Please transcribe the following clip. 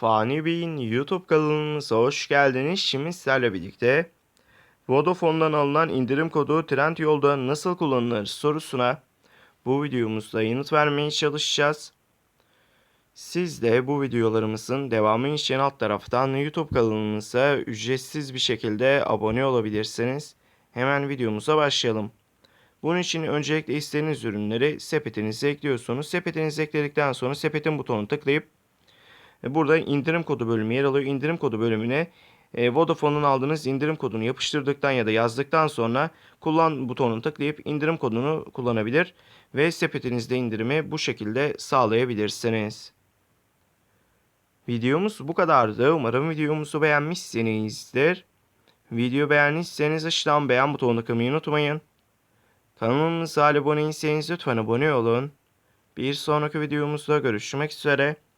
Fani Bey'in YouTube kanalımıza hoş geldiniz. Şimdi sizlerle birlikte Vodafone'dan alınan indirim kodu Trendyol'da nasıl kullanılır sorusuna bu videomuzda yanıt vermeye çalışacağız. Siz de bu videolarımızın devamı için alt taraftan YouTube kanalımıza ücretsiz bir şekilde abone olabilirsiniz. Hemen videomuza başlayalım. Bunun için öncelikle istediğiniz ürünleri sepetinize ekliyorsunuz. Sepetinize ekledikten sonra sepetin butonunu tıklayıp Burada indirim kodu bölümü yer alıyor. İndirim kodu bölümüne e, Vodafone'un aldığınız indirim kodunu yapıştırdıktan ya da yazdıktan sonra kullan butonunu tıklayıp indirim kodunu kullanabilir ve sepetinizde indirimi bu şekilde sağlayabilirsiniz. Videomuz bu kadardı. Umarım videomuzu beğenmişsinizdir. Video beğendiyseniz aşağıdan beğen butonuna tıklamayı unutmayın. Kanalımıza abone değilseniz lütfen abone olun. Bir sonraki videomuzda görüşmek üzere.